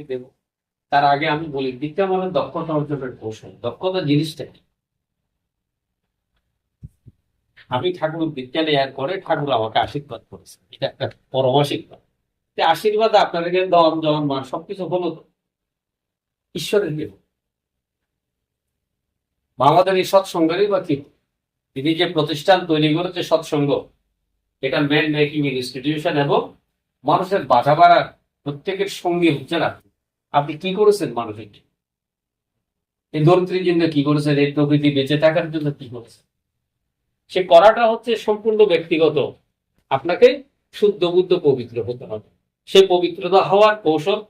আমি দেবো। তার আগে আমি বলি বিজ্ঞান মানে দক্ষতা অর্জনের কৌশল। দক্ষতা জিনিসটা কি? আমি ঠাকুর বিজ্ঞানে আর করে ঠাকুর আমাকে আশীর্বাদ করেছে এটা একটা পরম আশীর্বাদ। আশীর্বাদ আপনাদেরকে দম জন মান সবকিছু হলো তো। ঈশ্বরের দেব। আমাদের এই সৎসঙ্গেরই বা কি? তিনি যে প্রতিষ্ঠান তৈরি করেছে সৎসঙ্গ, এটা ম্যান মেকিং ইনস্টিটিউশন এবং মানুষের বাধা বাড়ার প্রত্যেকের সঙ্গী হচ্ছে না আপনি কি করেছেন মানুষের? এই ধরিত্রীর জন্য কি করেছেন এই প্রকৃতি বেঁচে থাকার জন্য কি করেছেন সে করাটা হচ্ছে সম্পূর্ণ ব্যক্তিগত। আপনাকে শুদ্ধ বুদ্ধ পবিত্র হতে হবে। সে পবিত্রতা হওয়ার কৌশল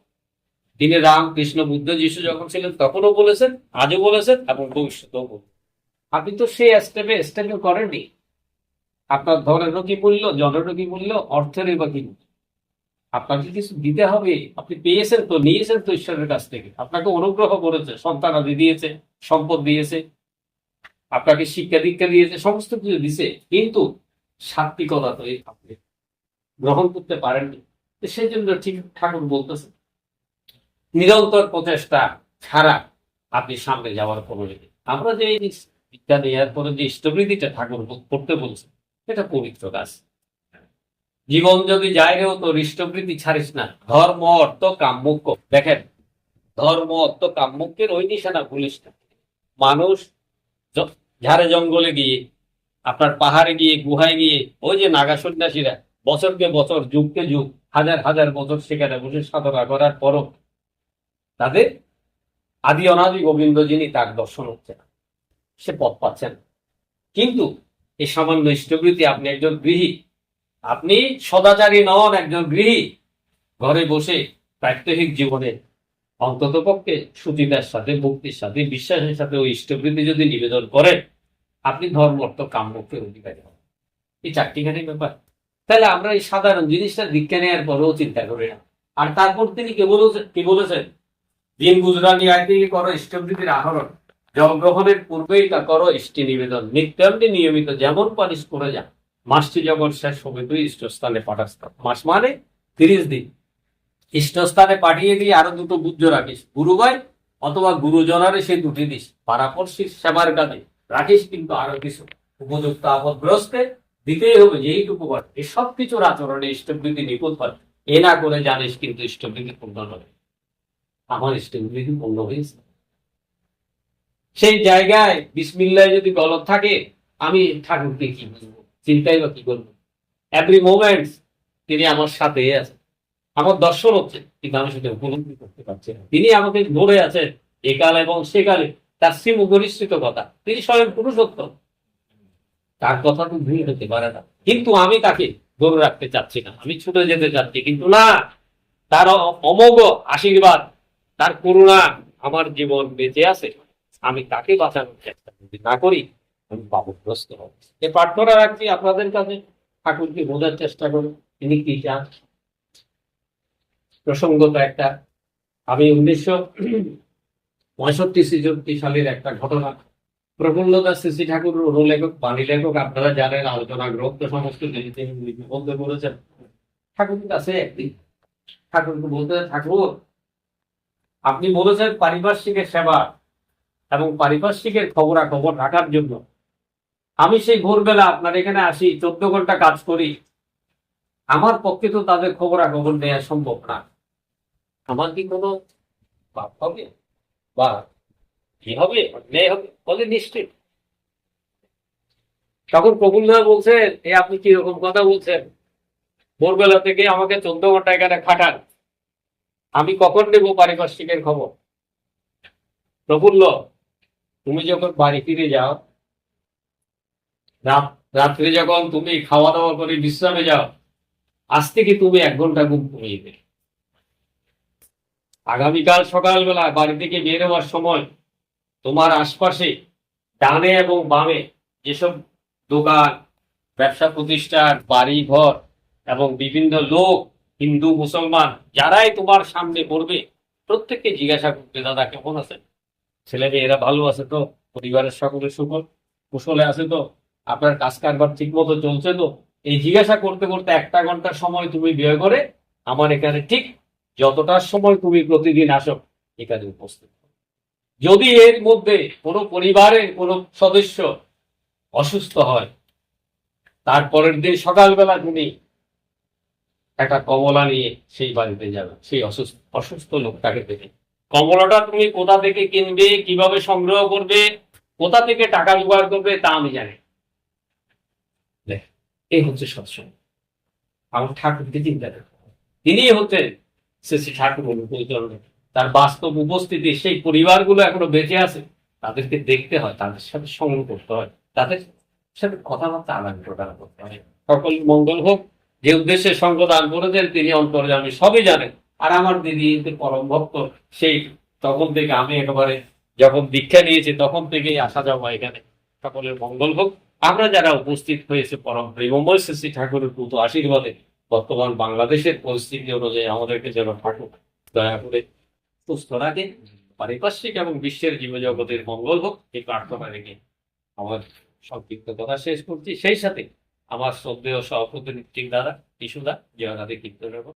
তিনি রাম, কৃষ্ণ, বুদ্ধ, যিশু যখন ছিলেন, তখনও বলেছেন, আজও বলেছেন এবং ভবিষ্যতেও বলবেন আপনি তো সেই স্টেপে স্টেপে করেননি। আপনার ধনেরও কি মূল্য জনেরও কি মূল্য অর্থেরই বা কি মূল্য? আপনাকে কিছু দিতে হবে। আপনি পেয়েছেন তো, নিয়েছেন তো ঈশ্বরের কাছ থেকে। আপনাকে অনুগ্রহ করেছে, সন্তান আদি দিয়েছে, সম্পদ দিয়েছে, আপনাকে শিক্ষা দীক্ষা দিয়েছে, সমস্ত কিছু দিছে। কিন্তু সাত্বিকতা তো আপনি গ্রহণ করতে পারেননি সেই জন্য ঠিক ঠাকুর বলতেছে, নিরন্তর প্রচেষ্টা ছাড়া আপনি সামনে যাওয়ার কোনো ইয়ে। আমরা যে বিদ্যা নেওয়ার পরে যে ইষ্টবৃত্তিটা ঠাকুর করতে বলছে, এটা পবিত্র কাজ জীবন যদি যায় রেও তো হৃষ্টবৃত্তি ছাড়িস না। ধর্ম, অর্থ কাম্যক্য দেখেন, ধর্ম, অর্থ কাম্যক্যের ওই নিশানা ভুলিস না। মানুষ ঝাড়ে জঙ্গলে গিয়ে, আপনার পাহাড়ে গিয়ে, গুহায় গিয়ে, ওই যে নাগা সন্ন্যাসীরা বছরকে বছর, যুগকে যুগ, হাজার হাজার বছর সেখানে বসে সাধনা করার পরও তাদের আদি অনাদি গোবিন্দ যিনি, তার দর্শন হচ্ছে না। সে পথ পাচ্ছেন কিন্তু এই সামান্য ইষ্টবৃত্তি আপনি একজন গৃহী আপনি সদাচারী নন একজন গৃহী। ঘরে বসে প্রাত্যহিক জীবনে অন্তত পক্ষে সুচিতার সাথে, ভক্তির সাথে, বিশ্বাসের সাথে ওই ইষ্টবৃত্তি যদি নিবেদন করেন, আপনি ধর্ম অর্থ কাম্যকে অধিকারী হবেন। এই চারটিখানি ব্যাপার। তাহলে আমরা এই সাধারণ জিনিসটা দীক্ষা নেওয়ার পরেও চিন্তা করি না। আর তারপর তিনি কে বলেছেন কি বলেছেন? দিন গুজরানি আয় করো ইষ্টবৃত্তির আহরণ। জল গ্রহণের পূর্বেই তা করো, ইষ্টি নিবেদন। নিত্যান্তে নিয়মিত যেমন পারিস করে যা মাসটি যখন শেষ হবে তুই ইষ্টস্থানে পাঠাস মাস মানে তিরিশ দিন। ইষ্টস্থানে পাঠিয়ে দিয়ে আরও দুটো বুদ্ধ রাখিস গুরুভাই অথবা গুরুজনারে সে দুটি দিস। পারাপর্শির সেবার কাজে। রাখিস কিন্তু আরও কিছু। উপযুক্ত আপদগ্রস্তে দিতেই হবে যেইটুকু পারে এই সব কিছুর আচরণে ইষ্টবৃত্তি নিপুণ হয়। এ না করে জানিস কিন্তু ইষ্টবৃত্তি পূর্ণ হবে আমার ইষ্টবৃত্তি পূর্ণ হয়েছে। সেই জায়গায় বিসমিল্লায় যদি গলত থাকে, আমি ঠাকুরকে কি বলব? চিন্তাই বা কি করব? এভরি মোমেন্ট তিনি আমার সাথে আছেন। আমার দর্শন হচ্ছে কিন্তু আমি সেটা উপলব্ধি করতে পারছি না। তিনি আমাকে ধরে আছেন, একাল এবং সেকালে। তার শ্রী মুখরিষ্ঠিত কথা। তিনি স্বয়ং পুরুষত্ব তার কথা তো ভুল হতে পারে না। কিন্তু আমি তাকে ধরে রাখতে চাচ্ছি না। আমি ছুটে যেতে চাচ্ছি, কিন্তু না। তার অমোঘ আশীর্বাদ, তার করুণা আমার জীবন বেঁচে আছে। আমি তাকে বাঁচানোর চেষ্টা যদি না করি আমি পাপগ্রস্ত হব এ প্রার্থনা রাখছি আপনাদের কাছে। ঠাকুরকে বোঝার চেষ্টা করুন। তিনি কি চান? প্রসঙ্গত একটা, আমি উনিশশো পঁয়ষট্টি ছেষট্টি সালের একটা ঘটনা। প্রফুল্লদাস শ্রী ঠাকুর অনুলেখক বাণী লেখক আপনারা জানেন, আলোচনা গ্রন্থ সমস্ত তিনি লিপিবদ্ধ করেছেন ঠাকুরের কাছে একদিন ঠাকুরকে বলতে, ঠাকুর, আপনি বলেছেন পারিপার্শ্বিকের সেবা এবং পারিপার্শ্বিকের খবরাখবর রাখার জন্য আমি সেই ভোরবেলা আপনার এখানে আসি, চোদ্দ ঘণ্টা কাজ করি। আমার পক্ষে তো তাদের খবরাখবর নেওয়া সম্ভব না। আমার কি কোনো পাপ হবে? বা কি হবে? অন্যায় হবে? বলে নিশ্চিত। তখন প্রফুল্ল বলছেন এ আপনি কি রকম কথা বলছেন? ভোরবেলা থেকে আমাকে চোদ্দ ঘণ্টা এখানে খাটান। আমি কখন নেব পারিপার্শ্বিকের খবর? প্রফুল্ল তুমি যখন বাড়ি ফিরে যাও রাত্রে যখন তুমি খাওয়া দাওয়া করে বিশ্রামে যাও, আজ থেকে তুমি এক ঘণ্টা ঘুম কমিয়ে দেবে। আগামীকাল সকালবেলা বাড়ি থেকে বের হওয়ার সময় তোমার আশপাশে ডানে এবং বামে যেসব দোকান, ব্যবসা প্রতিষ্ঠান বাড়ি ঘর এবং বিভিন্ন লোক, হিন্দু, মুসলমান, যারাই তোমার সামনে পড়বে, প্রত্যেককে জিজ্ঞাসা করবে, দাদা, কেমন আছেন? ছেলে মেয়েরা ভালো আছে তো? পরিবারের সকলে সুখল কুশলে আছে তো? আপনার কাজ কারবার ঠিক মতো চলছে তো? এই জিজ্ঞাসা করতে করতে একটা ঘণ্টা সময় তুমি ব্যয় করে আমার এখানে ঠিক যতটা সময় তুমি প্রতিদিন আসো, এখানে উপস্থিত। যদি এর মধ্যে কোনো পরিবারের কোনো সদস্য অসুস্থ হয়, তারপরের দিন সকালবেলা তুমি একটা কমলা নিয়ে সেই বাড়িতে যাবে, সেই অসুস্থ অসুস্থ লোকটাকে দেখে। কমলাটা তুমি কোথা থেকে কিনবে, কীভাবে সংগ্রহ করবে, কোথা থেকে টাকা জোগাড় করবে তা আমি জানি এই হচ্ছে সৎসঙ্গ। আমার ঠাকুরকে চিন্তা করতে। তিনি হচ্ছেন শ্রী শ্রী ঠাকুর পরিচালনা তার বাস্তব উপস্থিতি, সেই পরিবারগুলো এখনও বেঁচে আছে, তাদেরকে দেখতে হয়, তাদের সাথে সঙ্গ করতে হয়, তাদের সাথে কথাবার্তা আদান প্রদান করতে হয়। সকল মঙ্গল হোক, যে উদ্দেশ্যে সঙ্গ দান করেছেন, তিনি অন্তর্জামী সবই জানেন। আর আমার দিদি পরম ভক্ত, সেই তখন থেকে আমি একেবারে যখন দীক্ষা নিয়েছি, তখন থেকেই আসা যাওয়া এখানে। সকলের মঙ্গল হোক। আমরা যারা উপস্থিত হয়েছে পরম প্রেমময় শ্রী ঠাকুরের পুত আশীর্বাদে, বর্তমান বাংলাদেশের পরিস্থিতি অনুযায়ী আমাদেরকে যেন ঠাকুর দয়া করে সুস্থ রাখে, পারিপার্শ্বিক এবং বিশ্বের জীবজগতের মঙ্গল হোক, এই প্রার্থনা রেখে আমার সংক্ষিপ্ত কথা শেষ করছি। সেই সাথে আমার শ্রদ্ধেয় সভাপতি দাদা টিসুদা যে কীর্তনের